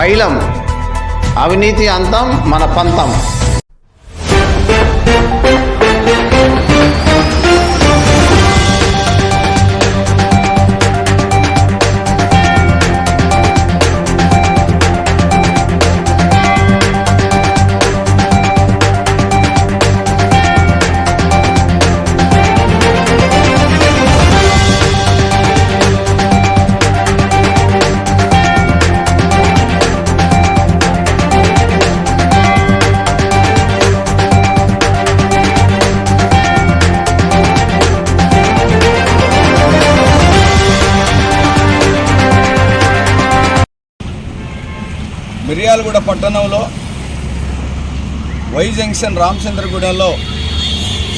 పైలం. అవినీతి అంతం మన పంతం. మిర్యాలగూడ పట్టణంలో వై జంక్షన్ రామచంద్రగూడలో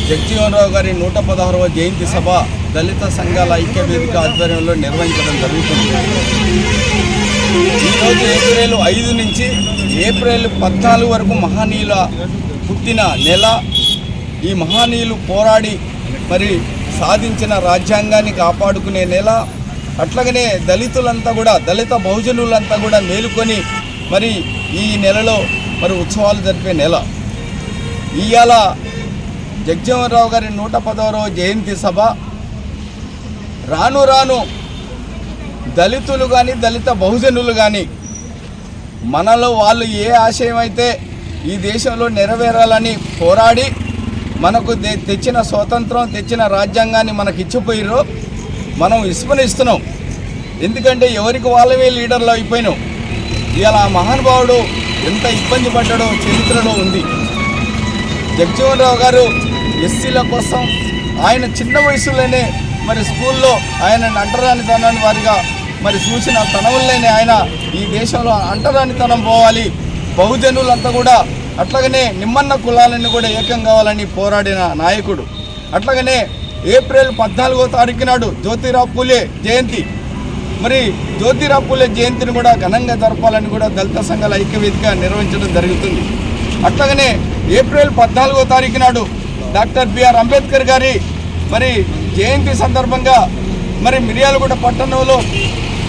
జగజీవనరావు గారి నూట పదహారవ జయంతి సభ దళిత సంఘాల ఐక్య వేదిక ఆధ్వర్యంలో నిర్వహించడం జరుగుతుంది. ఈరోజు ఏప్రిల్ ఐదు నుంచి ఏప్రిల్ పద్నాలుగు వరకు మహనీయుల పుట్టిన నెల. ఈ మహనీయులు పోరాడి మరి సాధించిన రాజ్యాంగాన్ని కాపాడుకునే నెల. అట్లాగనే దళితులంతా కూడా దళిత బహుజనులంతా కూడా మేలుకొని మరి ఈ నెలలో మరి ఉత్సవాలు జరిపే నెల. ఇవాళ జగజీవనరావు గారి నూట పదవరవ జయంతి సభ. రాను రాను దళితులు కానీ దళిత బహుజనులు కానీ మనలో వాళ్ళు ఏ ఆశయం అయితే ఈ దేశంలో నెరవేరాలని పోరాడి మనకు తెచ్చిన స్వాతంత్రం తెచ్చిన రాజ్యాంగాన్ని మనకి ఇచ్చిపోయిరో మనం విస్మరిస్తున్నాం. ఎందుకంటే ఎవరికి వాళ్ళవే లీడర్లు అయిపోయినాం. ఇలా మహానుభావుడు ఎంత ఇబ్బంది పడ్డాడో చరిత్రలో ఉంది. జగజీవనరావు గారు ఎస్సీల కోసం ఆయన చిన్న వయసులోనే మరి స్కూల్లో ఆయన అంటరానితనాన్ని వారిగా మరి చూసిన తనవుల్లోనే ఆయన ఈ దేశంలో అంటరానితనం పోవాలి. బహుజనులంతా కూడా అట్లాగనే నిమ్మన్న కులాలను కూడా ఏకం కావాలని పోరాడిన నాయకుడు. అట్లాగనే ఏప్రిల్ పద్నాలుగో తారీఖు నాడు జ్యోతిరావు పూలే జయంతి. మరి జ్యోతిరావు పూలే జయంతిని కూడా ఘనంగా జరపాలని కూడా దళిత సంఘాల ఐక్యవేదిక నిర్వహించడం జరుగుతుంది. అట్లాగనే ఏప్రిల్ పద్నాలుగో తారీఖు నాడు డాక్టర్ బిఆర్ అంబేద్కర్ గారి మరి జయంతి సందర్భంగా మరి మిర్యాలగూడ పట్టణంలో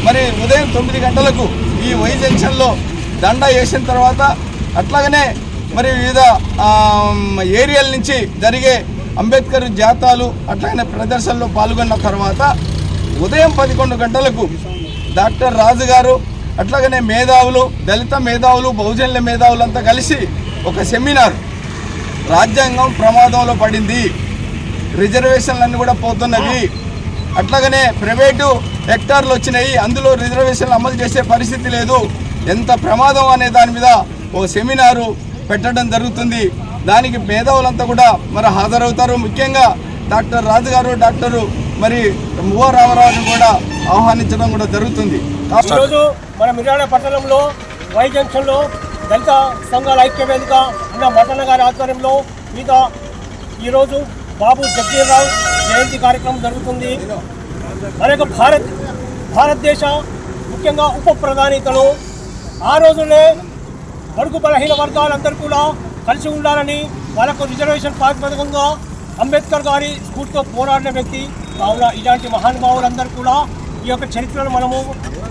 మరి ఉదయం తొమ్మిది గంటలకు ఈ వై జంక్షన్లో దండ వేసిన తర్వాత అట్లాగనే మరి వివిధ ఏరియాల నుంచి జరిగే అంబేద్కర్ జాతాలు అట్లాగనే ప్రదర్శనలో పాల్గొన్న తర్వాత ఉదయం పదకొండు గంటలకు డాక్టర్ రాజు గారు అట్లాగనే మేధావులు దళిత మేధావులు బహుజనుల మేధావులంతా కలిసి ఒక సెమినార్. రాజ్యాంగం ప్రమాదంలో పడింది. రిజర్వేషన్లన్నీ కూడా పోతున్నవి. అట్లాగనే ప్రైవేటు హెక్టార్లు వచ్చినాయి. అందులో రిజర్వేషన్లు అమలు చేసే పరిస్థితి లేదు. ఎంత ప్రమాదం అనే దాని మీద ఒక సెమినారు పెట్టడం జరుగుతుంది. దానికి మేధావులంతా కూడా మరి హాజరవుతారు. ముఖ్యంగా డాక్టర్ రాజు గారు డాక్టరు మరి మువ్వ రామరావుని కూడా ఆహ్వానించడం కూడా జరుగుతుంది. ఈరోజు మన మిర్యాల పట్టణంలో వై జంక్షన్లో దళిత సంఘాల ఐక్య వేదిక ఉన్న మటన్న గారి ఆధ్వర్యంలో మీద ఈరోజు బాబు జగజీవరావు జయంతి కార్యక్రమం జరుగుతుంది. మరొక భారత్ భారతదేశ ముఖ్యంగా ఉప ప్రధానితను ఆ రోజునే బడుగు బలహీన వర్గాలందరూ కూడా కలిసి ఉండాలని వాళ్ళకు రిజర్వేషన్ ప్రాతిపదికంగా అంబేద్కర్ గారి స్ఫూర్తితో పోరాడిన వ్యక్తి కావున ఇలాంటి మహానుభావులందరూ కూడా ఈ యొక్క చరిత్రను మనము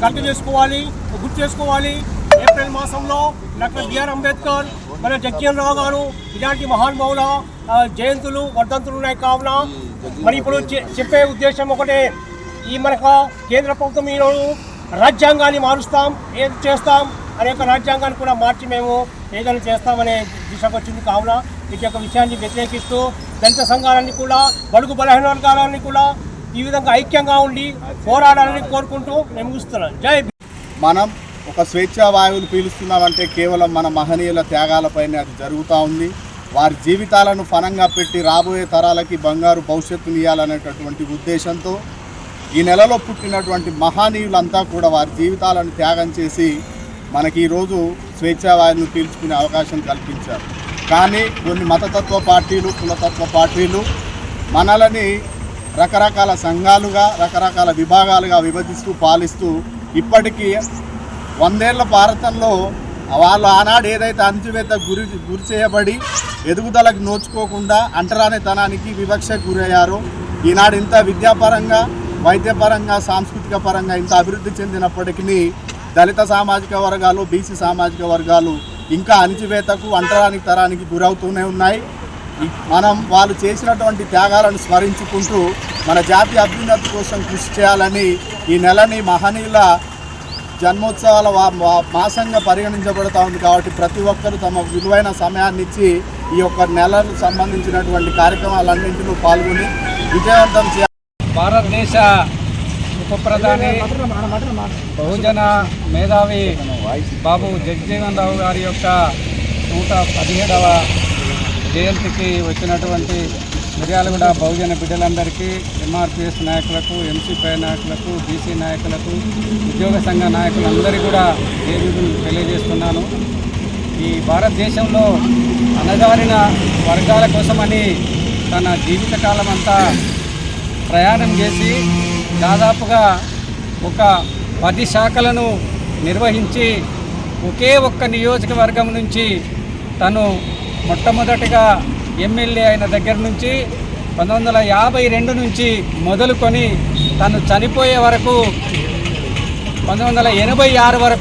కట్టు చేసుకోవాలి గుర్తు చేసుకోవాలి. ఏప్రిల్ మాసంలో డాక్టర్ బిఆర్ అంబేద్కర్ మన జగ్జీవన్ రావు గారు ఇలాంటి మహానుభావుల జయంతులు వర్ధంతులు ఉన్నాయి. కావున మరి ఇప్పుడు చెప్పే ఉద్దేశం ఒకటే. ఈ మనకు కేంద్ర ప్రభుత్వం ఈరోజు రాజ్యాంగాన్ని మారుస్తాం ఏం చేస్తాం అనే యొక్క రాజ్యాంగాన్ని కూడా మార్చి మేము ఏదైనా చేస్తామనే దిశకు వచ్చింది కావున ఈ యొక్క విషయాన్ని వ్యతిరేకిస్తూ దళిత సంఘాలన్నీ కూడా బడుగు బలహీన వర్గాలన్నీ కూడా ఈ విధంగా ఐక్యంగా ఉండి పోరాడాలని కోరుకుంటూ మేము ముగిస్తున్నాం జై మనం ఒక స్వేచ్ఛా వాయువులు పీలుస్తున్నామంటే కేవలం మన మహనీయుల త్యాగాలపైనే అది జరుగుతూ ఉంది. వారి జీవితాలను ఫలంగా పెట్టి రాబోయే తరాలకి బంగారు భవిష్యత్తుని ఇవ్వాలనేటటువంటి ఉద్దేశంతో ఈ నెలలో పుట్టినటువంటి మహనీయులంతా కూడా వారి జీవితాలను త్యాగం చేసి మనకి ఈరోజు స్వేచ్ఛా పీల్చుకునే అవకాశం కల్పించారు. కానీ కొన్ని మతతత్వ పార్టీలు కులతత్వ పార్టీలు మనలని రకరకాల సంఘాలుగా రకరకాల విభాగాలుగా విభజిస్తూ పాలిస్తూ ఇప్పటికీ వందేళ్ళ భారతంలో వాళ్ళు ఆనాడు ఏదైతే అణచివేత గురి గురి చేయబడి ఎదుగుదలకు నోచుకోకుండా అంటరానితనానికి వివక్షకు గురయ్యారో ఈనాడు ఇంత విద్యాపరంగా వైద్యపరంగా సాంస్కృతిక పరంగా ఇంత అభివృద్ధి చెందినప్పటికీ దళిత సామాజిక వర్గాలు బీసీ సామాజిక వర్గాలు ఇంకా అణిచివేతకు అంటరానికి తరానికి గురవుతూనే ఉన్నాయి. మనం వాళ్ళు చేసినటువంటి త్యాగాలను స్మరించుకుంటూ మన జాతి అభ్యున్నతి కోసం కృషి చేయాలని ఈ నెలని మహనీయుల జన్మోత్సవాల మాసంగా పరిగణించబడుతూ ఉంది కాబట్టి ప్రతి ఒక్కరూ తమ విలువైన సమయాన్ని ఇచ్చి ఈ యొక్క నెలకు సంబంధించినటువంటి కార్యక్రమాలన్నింటిలో పాల్గొని విజయవంతం చేయాలి. భారతదేశ ఉప ప్రధాని బహుజన మేధావి బాబు జగజీవన్ రావు గారి యొక్క నూట పదిహేడవ జయంతికి వచ్చినటువంటి మిర్యాలగూడ బహుజన బిడ్డలందరికీ ఎంఆర్పిఎస్ నాయకులకు ఎంసీపీ నాయకులకు బీసీ నాయకులకు ఉద్యోగ సంఘ నాయకులందరికీ కూడా జేబీలు తెలియజేస్తున్నాను. ఈ భారతదేశంలో అణగారిన వర్గాల కోసమని తన జీవితకాలం అంతా ప్రయాణం చేసి దాదాపుగా ఒక పది శాఖలను నిర్వహించి ఒకే ఒక్క నియోజకవర్గం నుంచి తను మొట్టమొదటిగా ఎమ్మెల్యే అయిన దగ్గర నుంచి పంతొమ్మిది యాభై రెండు నుంచి మొదలుకొని తను చనిపోయే వరకు పంతొమ్మిది ఎనభై ఆరు వరకు